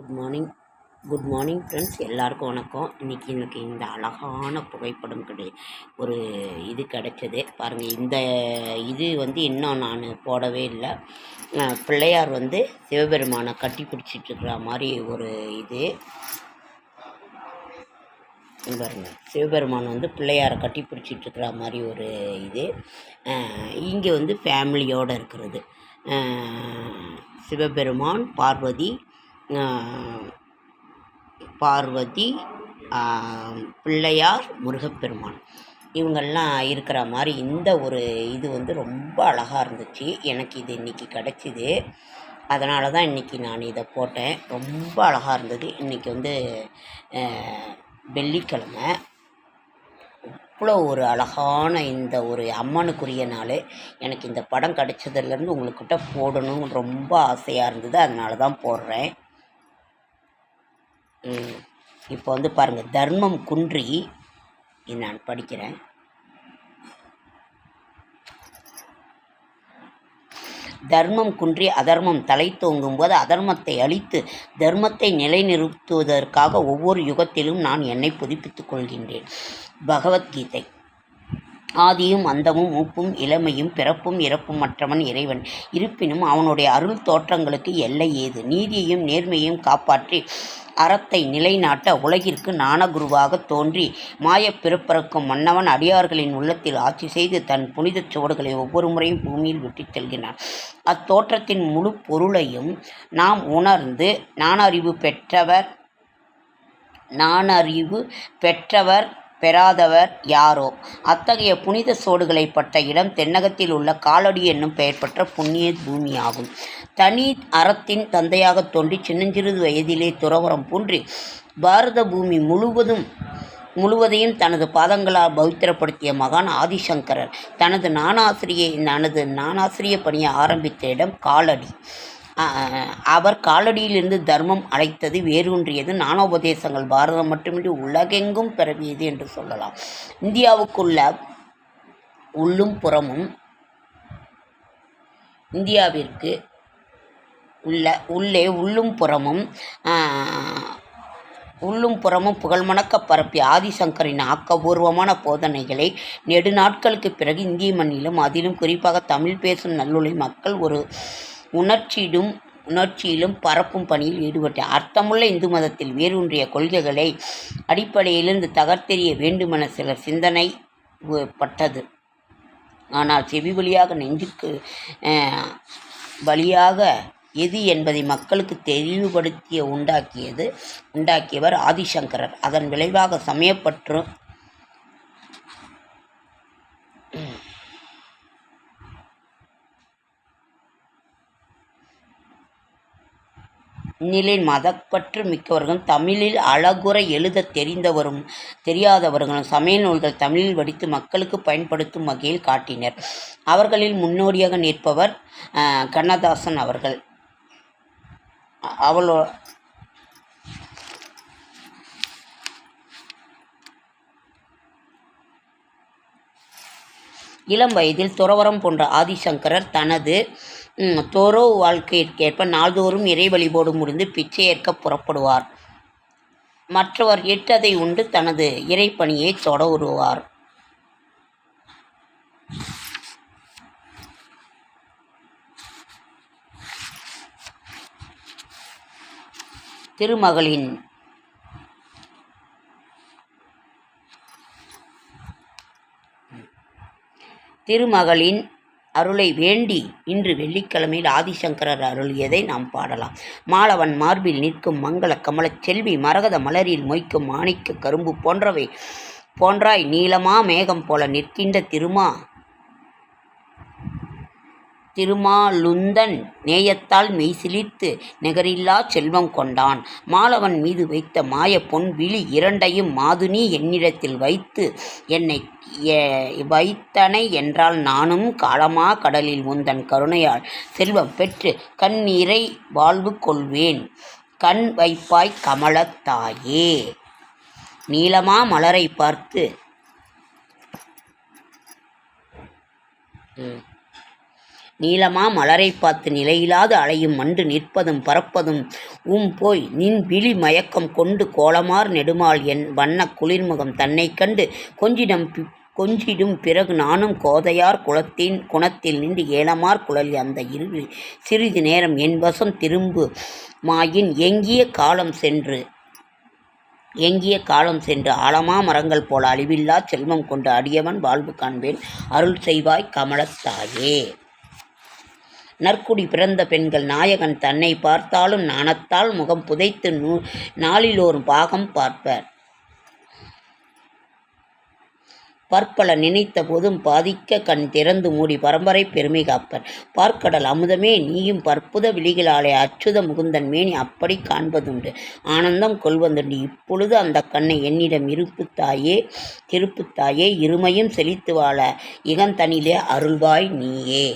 Good morning good morning friends எல்லாருக்கும் வணக்கம். இன்றைக்கி எனக்கு இந்த அழகான புகைப்படம் கிடை ஒரு இது கிடைச்சது. பாருங்கள் இந்த இது வந்து இன்னும் நான் போடவே இல்லை. பிள்ளையார் வந்து சிவபெருமானை கட்டி பிடிச்சிட்ருக்கிற மாதிரி ஒரு இது. பாருங்கள் பாருங்க சிவபெருமான் வந்து பிள்ளையாரை கட்டி பிடிச்சிட்ருக்கிற மாதிரி ஒரு இது. இங்கே வந்து ஃபேமிலியோடு இருக்கிறது. சிவபெருமான் பார்வதி பார்வதி பிள்ளையார் முருகப்பெருமான். இவங்கெல்லாம் இருக்கிற மாதிரி இந்த ஒரு இது வந்து ரொம்ப அழகாக இருந்துச்சு. எனக்கு இது இன்றைக்கி கிடச்சிது. அதனால தான் இன்றைக்கி நான் இதை போட்டேன். ரொம்ப அழகாக இருந்தது. இன்றைக்கி வந்து வெள்ளிக்கிழமை. அவ்வளோ ஒரு அழகான இந்த ஒரு அம்மனுக்குரிய நாள். எனக்கு இந்த படம் கிடைச்சதுலேருந்து உங்கள்கிட்ட போடணும் ரொம்ப ஆசையாக இருந்தது. அதனால தான் போடுறேன். இப்போ வந்து பாருங்கள் தர்மம் குன்றி இது நான் படிக்கிறேன். தர்மம் குன்றி அதர்மம் தலை தோங்கும்போது அதர்மத்தை அழித்து தர்மத்தை நிலைநிறுத்துவதற்காக ஒவ்வொரு யுகத்திலும் நான் என்னை புதுப்பித்துக் கொள்கின்றேன். பகவத்கீதை ஆதியும் அந்தமும் மூப்பும் இளமையும் பிறப்பும் இறப்பும் மற்றவன் இறைவன். இருப்பினும் அவனுடைய அருள் தோற்றங்களுக்கு எல்லை ஏது? நீதியையும் நேர்மையும் காப்பாற்றி அறத்தை நிலைநாட்ட உலகிற்கு ஞானகுருவாக தோன்றி மாயப் பிறப்பிறக்கும் மன்னவன் அடியார்களின் உள்ளத்தில் ஆட்சி செய்து தன் புனிதச் சுவடுகளை ஒவ்வொரு முறையும் பூமியில் விட்டுச் செல்கிறான். அத்தோற்றத்தின் முழு பொருளையும் நாம் உணர்ந்து நாணறிவு பெற்றவர் நாணறிவு பெற்றவர் பெறாதவர் யாரோ? அத்தகைய புனித சோடுகளை பட்ட இடம் தென்னகத்தில் உள்ள காலடி என்னும் பெயர் பெற்ற புண்ணிய பூமியாகும். தனி அறத்தின் தந்தையாக தோன்றி சின்னஞ்சிறு வயதிலே துறவரம் பூன்றி பாரத பூமி முழுவதும் முழுவதையும் தனது பாதங்களால் பவித்திரப்படுத்திய மகான் ஆதிசங்கரர் தனது நானாசிரியை தனது நானாசிரிய பணியை ஆரம்பித்த இடம் காலடி. அவர் காலடியிலிருந்து தர்மம் அழைத்தது வேரூன்றியது நானோபதேசங்கள் பாரதம் மட்டுமின்றி உலகெங்கும் பரவியது என்று சொல்லலாம். இந்தியாவுக்குள்ள உள்ளும் புறமும் இந்தியாவிற்கு உள்ள உள்ளே உள்ளும் புறமும் உள்ளும் புறமும் புகழ்மணக்க பரப்பிய ஆதிசங்கரின் ஆக்கபூர்வமான போதனைகளை நெடுநாட்களுக்கு பிறகு இந்திய மண்ணிலும் அதிலும் குறிப்பாக தமிழ் பேசும் நல்லுலை மக்கள் ஒரு உணர்ச்சியிடும் உணர்ச்சியிலும் பரப்பும் பணியில் ஈடுபட்டார் அர்த்தமுள்ள இந்து மதத்தில் வேரூன்றிய கொள்கைகளை அடிப்படையிலிருந்து தகர்த்தெறிய வேண்டுமென சிலர் சிந்தனை பட்டது. ஆனால் செவி வழியாக நெஞ்சுக்கு வழியாக எது என்பதை மக்களுக்கு தெளிவுபடுத்திய உண்டாக்கியது உண்டாக்கியவர் ஆதிசங்கரர். அதன் விளைவாக சமயப்பற்று இந்நிலையில் மதப்பற்று மிக்கவர்களும் தமிழில் அழகுற எழுதத் தெரிந்தவரும் தெரியாதவர்களும் சமய நூல்கள் தமிழில் வடித்து மக்களுக்கு பயன்படுத்தும் வகையில் காட்டினர். அவர்களில் முன்னோடியாக நிற்பவர் கண்ணதாசன் அவர்கள். அவளோ இளம் வயதில் துறவரம் போன்ற ஆதிசங்கரர் தனது தோரோ வாழ்க்கையிற்கேற்ப நாள்தோறும் இறை வழிபோடு முடிந்து பிச்சை ஏற்க புறப்படுவார். மற்றவர் எட்டதை உண்டு தனது இறைப்பணியை தொடருவார் திருமகளின் திருமகளின் அருளை வேண்டி இன்று வெள்ளிக்கிழமையில் ஆதிசங்கரர் அருளியதை நாம் பாடலாம். மாலவன் மார்பில் நிற்கும் மங்கள கமலச் செல்வி மரகத மலரில் மொய்க்கும் மாணிக்க கரும்பு போன்றவை போன்றாய் நீலமா மேகம் போல நிற்கின்ற திருமா திருமாலுந்தன் நேயத்தால் மெய்சிலிர்த்து நிகரில்லா செல்வம் கொண்டான் மாலவன் மீது வைத்த மாய பொன் விழி இரண்டையும் மாதுனி என்னிடத்தில் வைத்து என்னை வைத்தனை என்றால் நானும் காலமா கடலில் உந்தன் கருணையால் செல்வம் பெற்று கண்ணீரை வாழ்வு கொள்வேன் கண் வைப்பாய் கமலத்தாயே நீளமா மலரை பார்த்து ம். நீளமா மலரை பார்த்து நிலையில்லாது அலையும் மண்டு நிற்பதும் பறப்பதும் உம் போய் நின் விழி மயக்கம் கொண்டு கோலமார் நெடுமாள் என் வண்ணக் குளிர்முகம் தன்னை கண்டு கொஞ்சிடம் கொஞ்சிடும் பிறகு நானும் கோதையார் குலத்தின் குணத்தில் நின்று ஏலமார் குழலி அந்த இருவில் சிறிது நேரம் என் வசம் திரும்பு மாயின் எங்கிய காலம் சென்று எங்கிய காலம் சென்று ஆழமா மரங்கள் போல அழிவில்லா செல்வம் கொண்டு அடியவன் வாழ்வு காண்பேன். அருள் செய்வாய் கமலத்தாயே. நற்குடி பிறந்த பெண்கள் நாயகன் தன்னை பார்த்தாலும் நாணத்தால் முகம் புதைத்து நூ நாளிலோர் பாகம் பார்ப்பர். பற்பல நினைத்த போதும் பாதிக்க கண் திறந்து மூடி பரம்பரை பெருமை காப்பர். பார்க்கடல் அமுதமே நீயும் பற்புத விழிகளாலே அச்சுத முகுந்தன் மேனி அப்படி காண்பதுண்டு. ஆனந்தம் கொள்வதுண்டு. இப்பொழுது அந்த கண்ணை என்னிடம் இருப்புத்தாயே திருப்புத்தாயே இருமையும் செழித்து வாழ இகந்தனிலே அருள்வாய் நீயே.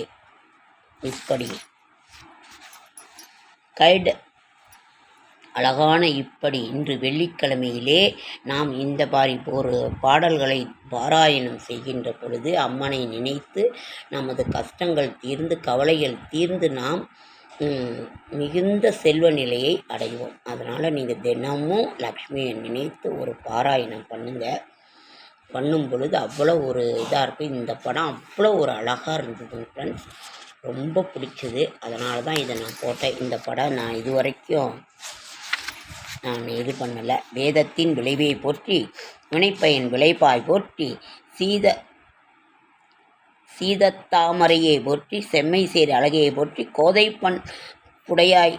இப்படி. கைடு. அழகான இப்படி. இன்று வெள்ளிக்கிழமையிலே நாம் இந்த பாரி ஒரு பாடல்களை பாராயணம் செய்கின்ற பொழுது அம்மனை நினைத்து நமது கஷ்டங்கள் தீர்ந்து கவலைகள் தீர்ந்து நாம் மிகுந்த செல்வ நிலையை அடைவோம். அதனால் நீங்கள் தினமும் லக்ஷ்மியை நினைத்து ஒரு பாராயணம் பண்ணுங்கள் பண்ணும் பொழுது அவ்வளோ ஒரு இதாக இருக்கும் இந்த படம் அவ்வளோ ஒரு அழகாக இருந்ததுங்க ஃப்ரெண்ட்ஸ் ரொம்ப பிடிச்சது. அதனால தான் இதை நான் போட்டேன் இந்த படம் நான் இது வரைக்கும் நான் இது பண்ணலை. வேதத்தின் விளைவை போற்றி வினைப்பயன் விளைப்பாய் போற்றி சீத சீதத்தாமரையை போற்றி செம்மை சேர் அழகையை போற்றி கோதைப்பண் புடையாய்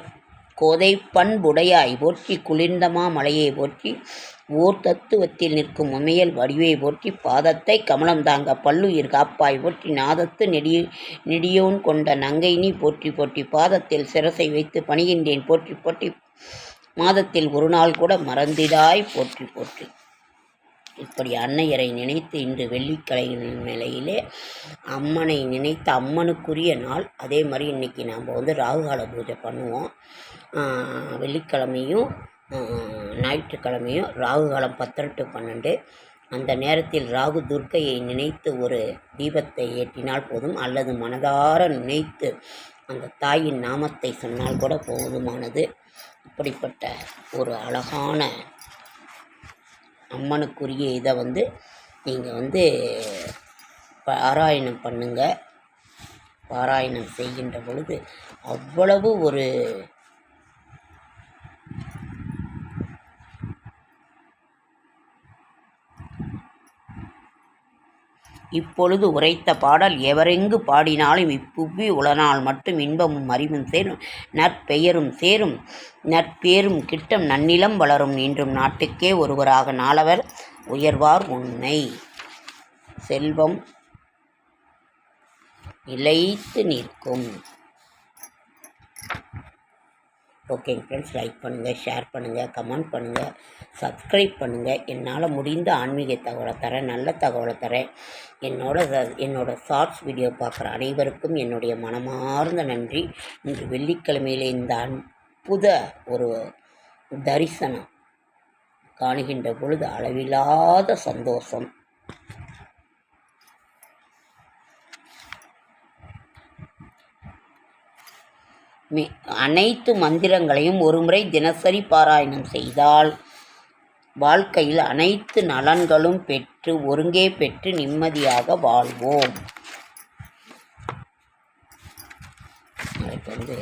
கோதை பண்புடையாய் போற்றி குளிர்ந்தமா மலையை போற்றி ஓர் தத்துவத்தில் நிற்கும் உமையல் வடிவை போற்றி பாதத்தை கமலம் தாங்க பல்லுயிர் காப்பாய் போற்றி நாதத்து நெடிய நெடியோன் கொண்ட நங்கை நீ போற்றி போற்றி பாதத்தில் சிரசை வைத்து பணிகின்றேன் போற்றி போற்றி மாதத்தில் ஒரு நாள் கூட மறந்திடாய் போற்றி போற்றி. இப்படி அன்னையரை நினைத்து இன்று வெள்ளிக்கிழமை நிலையிலே அம்மனை நினைத்து அம்மனுக்குரிய நாள். அதே மாதிரி இன்றைக்கி நாம் வந்து ராகுகால பூஜை பண்ணுவோம். வெள்ளிக்கிழமையும் ஞாயிற்றுக்கிழமையும் ராகுகாலம் பத்தரை டு பன்னெண்டு. அந்த நேரத்தில் ராகு துர்க்கையை நினைத்து ஒரு தீபத்தை ஏற்றினால் போதும் அல்லது மனதார நினைத்து அந்த தாயின் நாமத்தை சொன்னால் கூட போதுமானது. இப்படிப்பட்ட ஒரு அழகான அம்மனுக்குரிய இதை வந்து நீங்கள் வந்து பாராயணம் பண்ணுங்கள் பாராயணம் செய்கின்ற பொழுது அவ்வளவு ஒரு இப்பொழுது உரைத்த பாடல் எவரெங்கு பாடினாலும் இப்புவி உளனால் மட்டும் இன்பமும் அறிவும் சேரும். நற்பெயரும் சேரும். நற்பேரும் கிட்டம் நன்னிலம் வளரும் இன்றும் நாட்டுக்கே ஒருவராக நாளவர் உயர்வார் உண்மை செல்வம் நிலைத்து நிற்கும். ஓகேங்க ஃப்ரெண்ட்ஸ் லைக் பண்ணுங்கள் ஷேர் பண்ணுங்கள் கமெண்ட் பண்ணுங்கள் சப்ஸ்கிரைப் பண்ணுங்கள் என்னால் முடிந்த ஆன்மீக தகவலை தரேன் நல்ல தகவலை தரேன். என்னோட என்னோடய ஷார்ட்ஸ் வீடியோ பார்க்குற அனைவருக்கும் என்னுடைய மனமார்ந்த நன்றி. இன்று வெள்ளிக்கிழமையிலே இந்த அற்புத ஒரு தரிசனம் காணுகின்ற பொழுது அளவில்லாத சந்தோஷம். அனைத்து மந்திரங்களையும் ஒருமுறை தினசரி பாராயணம் செய்தால் வாழ்க்கையில் அனைத்து நலன்களும் பெற்று ஒருங்கே பெற்று நிம்மதியாக வாழ்வோம். நாளைக்கு வந்து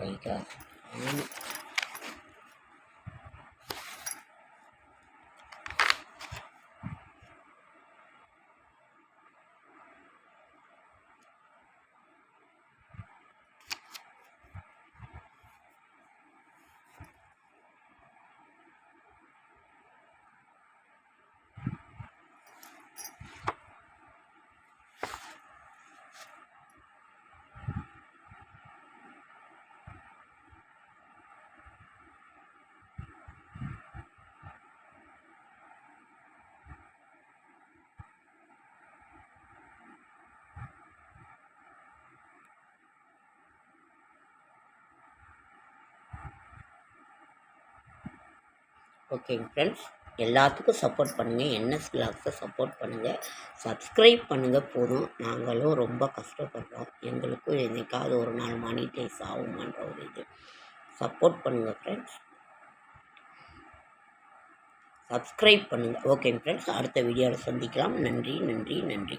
வைகாசி ஓகேங்க ஃப்ரெண்ட்ஸ் எல்லாத்துக்கும் சப்போர்ட் பண்ணுங்கள் என்எஸ் பிளாக்ஸை சப்போர்ட் பண்ணுங்கள் சப்ஸ்கிரைப் பண்ணுங்கள் போதும். நாங்களும் ரொம்ப கஷ்டப்படுறோம். எங்களுக்கும் என்றைக்காவது ஒரு நாள் மானிட்டைஸ் ஆகுமான்ற ஒரு இது. சப்போர்ட் பண்ணுங்கள் ஃப்ரெண்ட்ஸ் சப்ஸ்கிரைப் பண்ணுங்கள் ஓகேங்க ஃப்ரெண்ட்ஸ் அடுத்த வீடியோவில் சந்திக்கலாம். நன்றி நன்றி நன்றி.